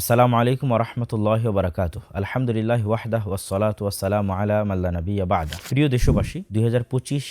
আসসালামু আলাইকুম রহমতুল্লাহ বারাকাত আলহামদুলিল্লাহ ওয়াহদাহ ওয়াসালাত ওয়াসালাম আলা মাল্লা নবী বাদা। প্রিয় দেশবাসী, দুই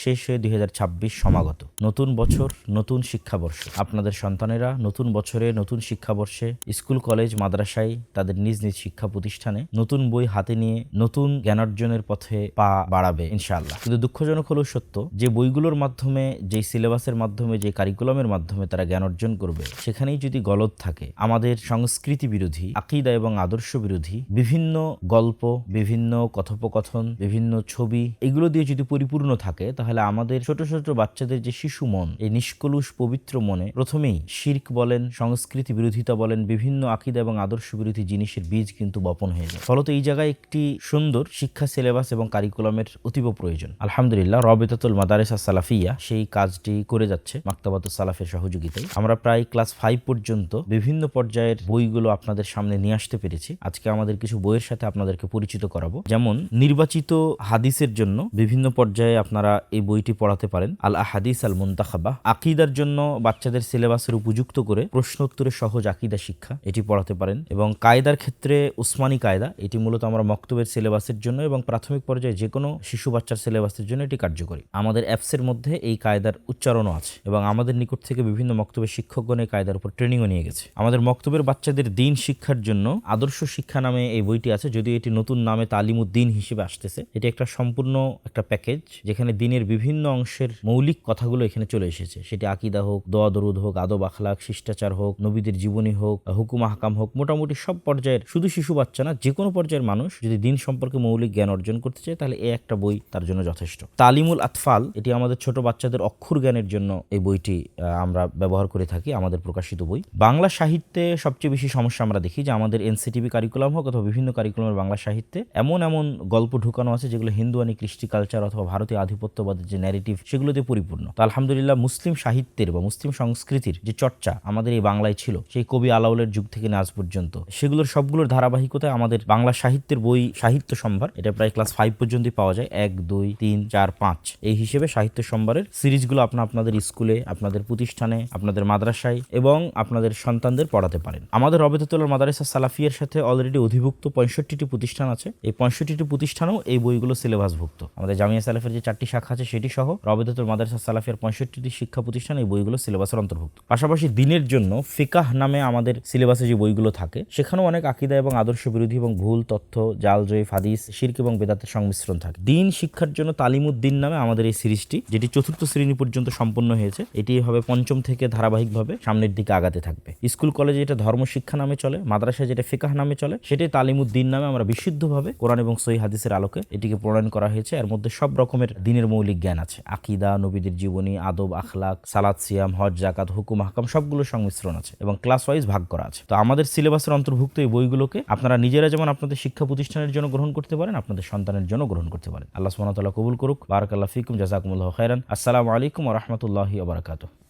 শেষে দুই হাজার ছাব্বিশ সমাগত। নতুন বছর, নতুন শিক্ষাবর্ষ। আপনাদের সন্তানেরা নতুন বছরে, নতুন শিক্ষাবর্ষে স্কুল, কলেজ, মাদ্রাসায় তাদের নিজ নিজ শিক্ষা প্রতিষ্ঠানে নতুন বই হাতে নিয়ে নতুন জ্ঞানার্জনের পথে পা বাড়াবে, ইনশাআল্লাহ। কিন্তু দুঃখজনক হলেও সত্য, যে বইগুলোর মাধ্যমে যে সিলেবাসের মাধ্যমে যে কারিকুলামের মাধ্যমে তারা জ্ঞান অর্জন করবে, সেখানেই যদি গলদ থাকে, আমাদের সংস্কৃতি বিরোধী আকিদা এবং আদর্শ বিরোধী, বিভিন্ন গল্প, বিভিন্ন কথোপকথন, বিভিন্ন ছবি, এগুলো দিয়ে যদি পরিপূর্ণ থাকে, তাহলে আমাদের ছোট ছোট বাচ্চাদের যে শিশু মন, এই নিষ্কলুষ পবিত্র মনে প্রথমেই শির্ক বলেন, সংস্কৃতি বিরোধিতা বলেন, বিভিন্ন আকিদা এবং আদর্শ বিরোধী জিনিসের বীজ কিন্তু বপন হয়ে যায়। ফলত এই জায়গায় একটি সুন্দর শিক্ষা সিলেবাস এবং কারিকুলামের অতীব প্রয়োজন। আলহামদুলিল্লাহ, রবেতাতুল মাদারেসা সালাফিয়া সেই কাজটি করে যাচ্ছে মাক্তাবাতুল সালাফের সহযোগিতায়। আমরা প্রায় ক্লাস ফাইভ পর্যন্ত বিভিন্ন পর্যায়ের বইগুলো আপনাদের সামনে নিয়ে আসতে পেরেছি। আজকে আমাদের কিছু বইয়ের সাথে আপনাদেরকে পরিচিত করাবো। যেমন, নির্বাচিত হাদিসের জন্য বিভিন্ন পর্যায়ে আপনারা এই বইটি পড়াতে পারেন। আল আহাদিস আল মুন্তাখাবা। আকিদার জন্য বাচ্চাদের সিলেবাসের উপযুক্ত করে প্রশ্নোত্তরে সহজ আকিদা শিক্ষা এটি পড়াতে পারেন। এবং কায়দার ক্ষেত্রে উসমানী কায়দা, এটি মূলত আমরা মক্তবের সিলেবাসের জন্য এবং প্রাথমিক পর্যায়ে যে কোনো শিশু বাচ্চার সিলেবাসের জন্য এটি কার্যকরী। আমাদের অ্যাপসের মধ্যে এই কায়দার উচ্চারণও আছে এবং আমাদের নিকট থেকে বিভিন্ন মক্তবের শিক্ষকগণ এই কায়দার উপর ট্রেনিংও নিয়ে গেছে। আমাদের মক্তবের বাচ্চাদের দিন শিক্ষার জন্য আদর্শ শিক্ষা নামে এই বইটি আছে, যদিও এটি নতুন নামে তালিমুদ্দিন হিসেবে আসতেছে। এটি একটা সম্পূর্ণ একটা প্যাকেজ, যেখানে দিনের বিভিন্ন অংশের মৌলিক কথাগুলো এখানে চলে এসেছে। সেটি আকিদা হোক, দোয়া দরুদ হোক, আদব আখলাক, শিষ্টাচার হোক, নবীদের জীবনী হোক, হুকুম হাকাম হোক, মোটামুটি সব পর্যায়ের শুধু শিশু বাচ্চা না যে কোনো পর্যায়ের মানুষ যদি দিন সম্পর্কে মৌলিক জ্ঞান অর্জন করতে চায়, তাহলে এ একটা বই তার জন্য যথেষ্ট। তালিমুল আতফাল, এটি আমাদের ছোট বাচ্চাদের অক্ষর জ্ঞানের জন্য এই বইটি আমরা ব্যবহার করে থাকি, আমাদের প্রকাশিত বই। বাংলা সাহিত্যে সবচেয়ে বেশি সমস্যা আমরা দেখি যে আমাদের এনসিটিভি কারিকুলাম হোক অথবা বিভিন্ন কারিকুলামের বাংলা সাহিত্যে এমন এমন গল্প ঢুকানো আছে যেগুলো হিন্দুয়ানি কৃষ্টি কালচার অথবা ভারতীয় আধিপত্যবাদের যে ন্যারেটিভ সেগুলো দিয়ে পরিপূর্ণ। তো আলহামদুলিল্লাহ মুসলিম সাহিত্যের বা মুসলিম সংস্কৃতির যে চর্চা আমাদের এই বাংলায় ছিল, সেই কবি আলাউলের যুগ থেকে আজ পর্যন্ত, সেগুলোর সবগুলোর ধারাবাহিকতায় আমাদের বাংলা সাহিত্যের বই সাহিত্য সম্ভার, এটা প্রায় ক্লাস ফাইভ পর্যন্তই পাওয়া যায়, এক, দুই, তিন, চার, পাঁচ, এই হিসেবে সাহিত্য সম্ভারের সিরিজগুলো আপনার আপনাদের স্কুলে, আপনাদের প্রতিষ্ঠানে, আপনাদের মাদ্রাসায় এবং আপনাদের সন্তানদের পড়াতে পারেন। আমাদের রবেতুল্লাহ মাদারেসা সালাফিয়ার সাথে অলরেডি অধিভুক্ত পঁয়ষট্টিটি প্রতিষ্ঠান আছে। এই পঁয়ষট্টিটি প্রতিষ্ঠানেও এই বইগুলো সিলেবাসভুক্ত আমাদের জামিয়া সালাফের যে চারটি শাখা আছে, সেটি সহ রবেদতুল মাদারেসা সালাফিয়ার পঁয়ষট্টিটি শিক্ষা প্রতিষ্ঠান এই বইগুলো সিলেবাসের অন্তর্ভুক্ত। পাশাপাশি দিনের জন্য ফিকাহ নামে আমাদের সিলেবাসে যে বইগুলো থাকে, সেখানেও অনেক আকিদা এবং আদর্শ বিরোধী এবং ভুল, তথ্য, জাল, জয়ীফ ফাদিস শির্ক এবং বেদাতের সংমিশ্রণ থাকে। দিন শিক্ষার জন্য তালিমুদ্দিন নামে আমাদের এই সিরিজটি, যেটি চতুর্থ শ্রেণি পর্যন্ত সম্পন্ন হয়েছে, এটি হবে পঞ্চম থেকে ধারাবাহিকভাবে সামনের দিকে আগাতে থাকবে। স্কুল, কলেজে এটা ধর্ম শিক্ষা নামে চলে মাদ্রাসায় যেটা ফিকাহ নামে চলে সেটাই তালিমুদ্দিন নামে আমরা বিশুদ্ধভাবে কোরআন এবং সহি হাদিসের আলোকে এটিকে প্রণয়ন করা হয়েছে। এর মধ্যে সব রকমের দিনের মৌলিক জ্ঞান আছে। আকিদা, নবীদের জীবনী, আদব, আখলাক সালাদ সিয়াম, হজ জাকাত হুকুম, হাকাম সবগুলো সংমিশ্রণ আছে এবং ক্লাস ওয়াইজ ভাগ করা আছে। তো আমাদের সিলেবাসের অন্তর্ভুক্ত এই বইগুলোকে আপনারা নিজেরা যেমন আপনাদের শিক্ষা প্রতিষ্ঠানের জন্য গ্রহণ করতে পারেন, আপনাদের সন্তানের জন্য গ্রহণ করতে পারেন। আল্লাহ তাআলা কবুল করুক। বারাকাল্লাহ ফিকুম জাযাকুমুল্লাহ খাইরান আসসালামু আলাইকুম রাহমাতুল্লাহি ওয়া বারাকাতুহু।